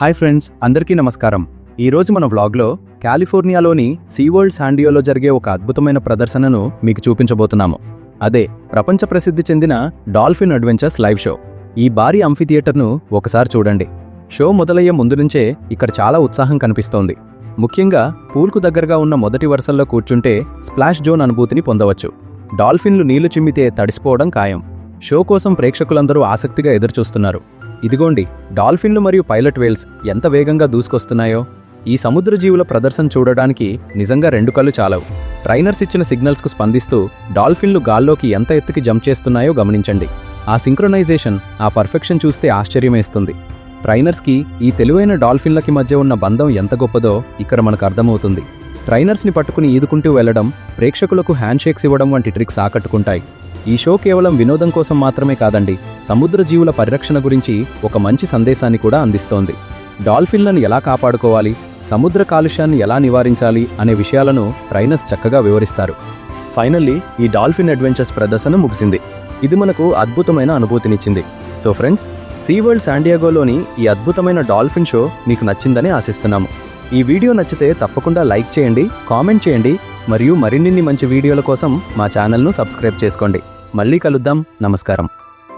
Hi friends అందరికీ నమస్కారం. ఈరోజు మన వ్లాగ్లో కాలిఫోర్నియాలోని సీవరల్డ్ శాండియోలో జరిగే ఒక అద్భుతమైన ప్రదర్శనను మీకు చూపించబోతున్నాము. అదే ప్రపంచ ప్రసిద్ధి చెందిన డాల్ఫిన్ అడ్వెంచర్స్ లైవ్ షో. ఈ భారీ అంఫీ థియేటర్ను ఒకసారి చూడండి. షో మొదలయ్యే ముందు నుంచే ఇక్కడ చాలా ఉత్సాహం కనిపిస్తోంది. ముఖ్యంగా పూల్కు దగ్గరగా ఉన్న మొదటి వరుసల్లో కూర్చుంటే స్ప్లాష్ జోన్ అనుభూతిని పొందవచ్చు. డాల్ఫిన్లు నీళ్ళు చిమ్మితే తడిసిపోవడం ఖాయం. షో కోసం ప్రేక్షకులందరూ ఆసక్తిగా ఎదురుచూస్తున్నారు. ఇదిగోండి డాల్ఫిన్లు మరియు పైలట్ వేల్స్ ఎంత వేగంగా దూసుకొస్తున్నాయో. ఈ సముద్ర జీవుల ప్రదర్శన చూడడానికి నిజంగా రెండు కళ్ళు చాలవు. ట్రైనర్స్ ఇచ్చిన సిగ్నల్స్కు స్పందిస్తూ డాల్ఫిన్లు గాల్లోకి ఎంత ఎత్తుకి జంప్ చేస్తున్నాయో గమనించండి. ఆ సింక్రొనైజేషన్ ఆ పర్ఫెక్షన్ చూస్తే ఆశ్చర్యమేస్తుంది. ట్రైనర్స్కి ఈ తెలివైన డాల్ఫిన్లకి మధ్య ఉన్న బంధం ఎంత గొప్పదో ఇక్కడ మనకు అర్థమవుతుంది. ట్రైనర్స్ని పట్టుకుని ఈదుకుంటూ వెళ్ళడం ప్రేక్షకులకు హ్యాండ్షేక్స్ ఇవ్వడం వంటి ట్రిక్స్ ఆకట్టుకుంటాయి. ఈ షో కేవలం వినోదం కోసం మాత్రమే కాదండి సముద్ర జీవుల పరిరక్షణ గురించి ఒక మంచి సందేశాన్ని కూడా అందిస్తోంది. డాల్ఫిన్లను ఎలా కాపాడుకోవాలి సముద్ర కాలుష్యాన్ని ఎలా నివారించాలి అనే విషయాలను ట్రైనర్స్ చక్కగా వివరిస్తారు. ఫైనల్లీ ఈ డాల్ఫిన్ అడ్వెంచర్స్ ప్రదర్శన ముగిసింది. ఇది మనకు అద్భుతమైన అనుభూతినిచ్చింది. సో ఫ్రెండ్స్ సీవరల్డ్ శాండియాగోలోని ఈ అద్భుతమైన డాల్ఫిన్ షో మీకు నచ్చిందని ఆశిస్తున్నాము. ఈ వీడియో నచ్చితే తప్పకుండా లైక్ చేయండి కామెంట్ చేయండి మరియు మరిన్ని మంచి వీడియోల కోసం మా ఛానల్ను సబ్స్క్రైబ్ చేసుకోండి. మళ్ళీ కలుద్దాం. నమస్కారం.